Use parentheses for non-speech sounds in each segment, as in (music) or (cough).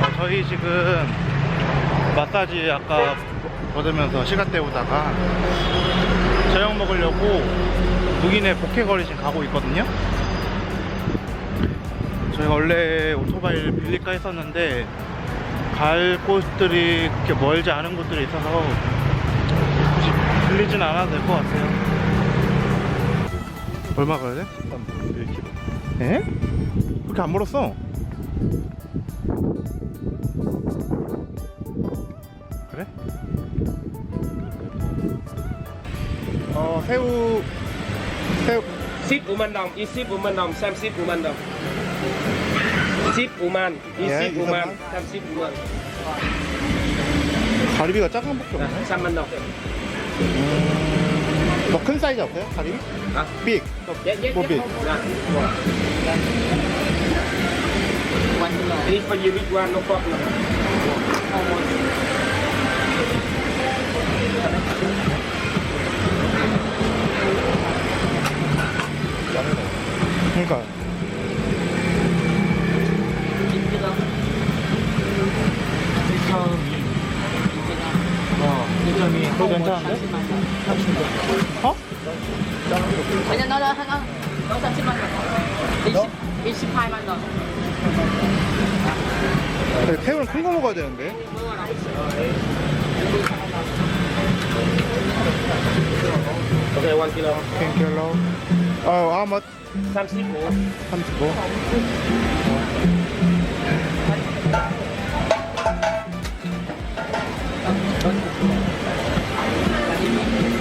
어, 저희 지금 마사지 아까 받으면서 시간 때우다가 저녁 먹으려고 묵인의 복해거리 지금 가고 있거든요. 저희가 원래 오토바이를 빌릴까 했었는데 갈 곳들이 그렇게 멀지 않은 곳들이 있어서 굳이 빌리진 않아도 될 것 같아요. 얼마 가야 돼? 1km. 에? 그렇게 안 멀었어. 그래? 어 새우 새우 10 우만 동, 20 우만 동, 30 우만 동. 10 우만, 20 예, 우만, 20 30 우만. 가리비가 작은 밖에 없네. 3만 동. 더큰 사이즈 없어요? 가리비? 아, 빅. 예, 예, 뭐 예. 빅. This for you, big one, no problem. 그러니까 그거 괜찮은데? 어? 아니야 너, 너, 너, 너 30만 원 20, 28만 원 네, 새우는 큰거 먹어야 되는데. Okay, 1 kilo. 캔킬로. 어, how much? 35. 35.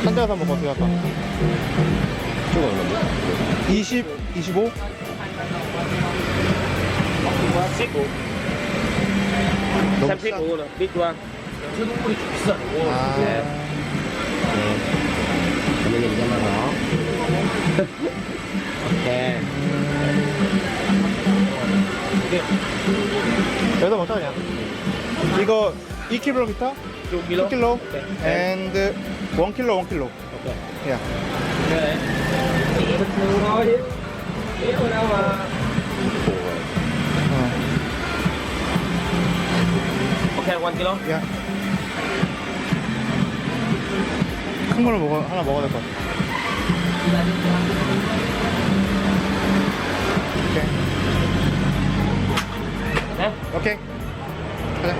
한 대 가서 먹어, 어떻게 할까? 저거 얼마인데? 20, 25? 15. 너무 35 là big one. 아, Cho nó rõ. Ok. 여기다 먹자, 그냥. 이거 2kg, 2 kilo. 2kg, Okay. and 1kg, 1kg. Ok. Yeah. Okay. Thôi chứ. Biết đâu mà. 어, 큰 거를 먹어, 하나 먹어야 될 것 같아. 오케이. Nè. 오케이. 가자.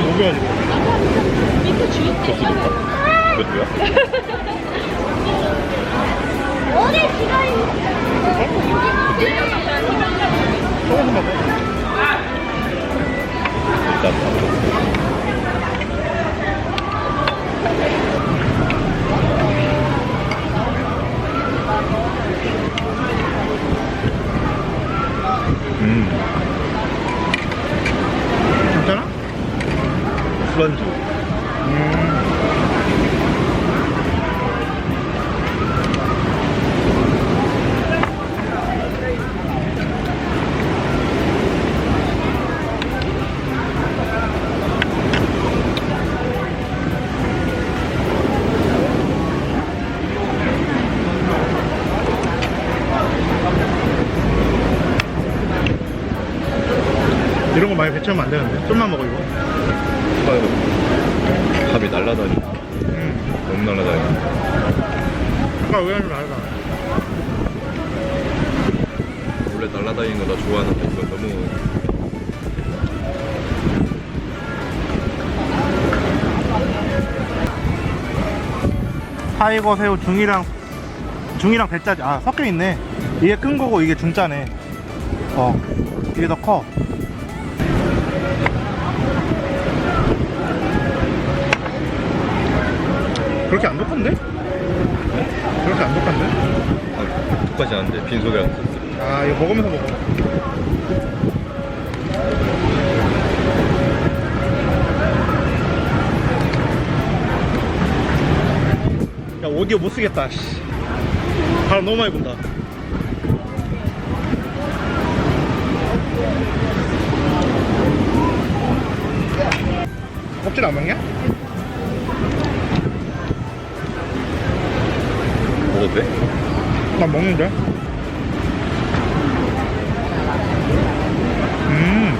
아니, 목이야, 지금. 어디 지가 조금만 먹어. 괜찮아? 좀만 먹어, 이거. 아유, 밥이 날라다니. 음. 너무 날라다니. 아까 의견이 다르다. 원래 날라다니는 거 나 좋아하는데 이건 너무 타이거 새우 중이랑 중이랑 대짜지 아 섞여 있네 이게 큰 거고 이게 중짜네 어 이게 더커 그렇게 안 독한데? 그렇게 안 독한데? 아, 똑같이 않은데 썼어. 아 이거 먹으면서 먹어 야 오디오 못 쓰겠다 씨. 바람 너무 많이 분다 껍질 안 먹냐? 먹어도 돼? 난 먹는데 음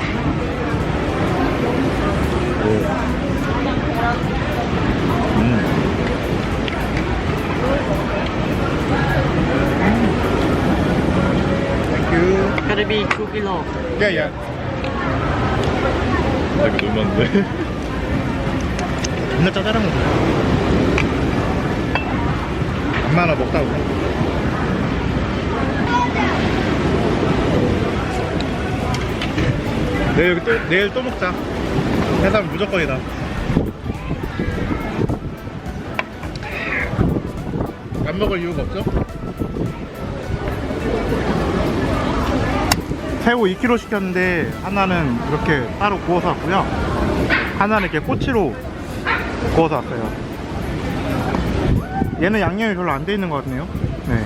땡큐 Gotta be 2 kilo. 야야 아, 이거 너무 많은데? 존나 짜잘한 거 안 많아 먹다 보네 내일 또, 내일 또 먹자. 해삼 무조건이다. 안 먹을 이유가 없죠? 새우 2kg 시켰는데 하나는 이렇게 따로 구워서 왔고요. 하나는 이렇게 꼬치로 구워서 왔어요 얘는 양념이 별로 안 돼 있는 것 같네요 네.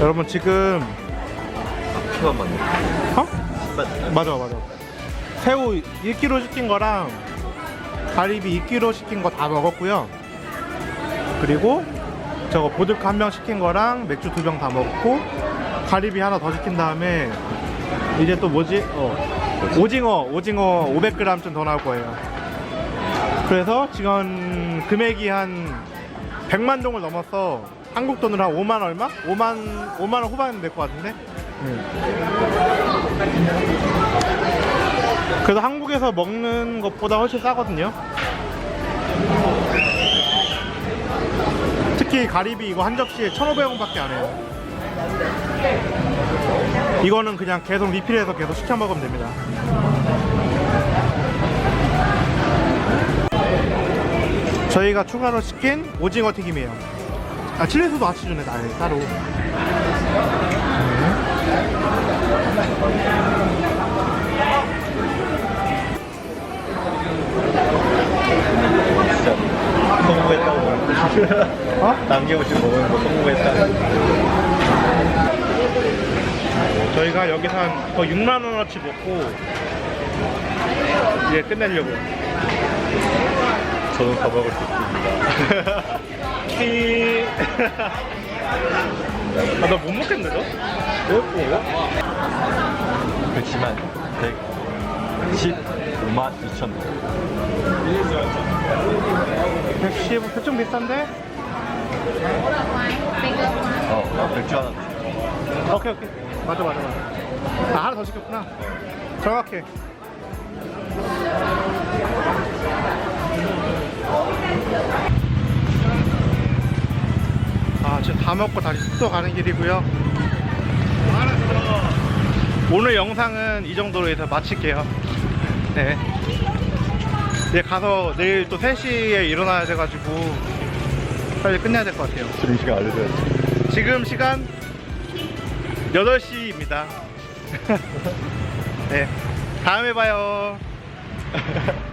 여러분 지금 피만 맞네. 어? 맞아 맞아 새우 1kg 시킨 거랑 가리비 2kg 시킨 거 다 먹었고요 그리고 저거 보드카 한 병 시킨 거랑 맥주 두 병 다 먹고 가리비 하나 더 시킨 다음에 이제 또 뭐지? 어, 오징어 오징어 500g쯤 더 나올 거예요 그래서 지금 금액이 한 100만 동을 넘었어 한국 돈으로 한 5만 얼마? 5만 5만 원 후반 될것 같은데 그래도 한국에서 먹는 것보다 훨씬 싸거든요. 특히 가리비 이거 한 접시에 1,500원 밖에 안 해요. 이거는 그냥 계속 리필해서 계속 시켜 먹으면 됩니다. 저희가 추가로 시킨 오징어 튀김이에요. 아, 칠레소도 같이 주네, 나 따로. 성공했다고. 어? 남겨오신 먹은 거 성공했다. 저희가 여기서 한 거의 6만 원어치 먹고 이제 끝내려고요. 저는 다 먹을 수 있습니다. (laughs) 키. (laughs) 아, 나 못 먹겠는데, 너? 그렇지만 115만 2천 원. 110, 좀 비싼데? 어, 맥주 하나 드세요. 오케이, 오케이. 맞아, 맞아, 맞아. 아, 하나 더 시켰구나. 정확해. 아, 지금 다 먹고 다시 숙소 가는 길이고요. 오늘 영상은 이 정도로 해서 마칠게요. 네. 내일 가서 내일 또 3시에 일어나야 돼가지고 빨리 끝내야 될 것 같아요. 지금 시간 알려줘야지. 지금 시간 8시입니다. (laughs) 네. 다음에 봐요. (laughs)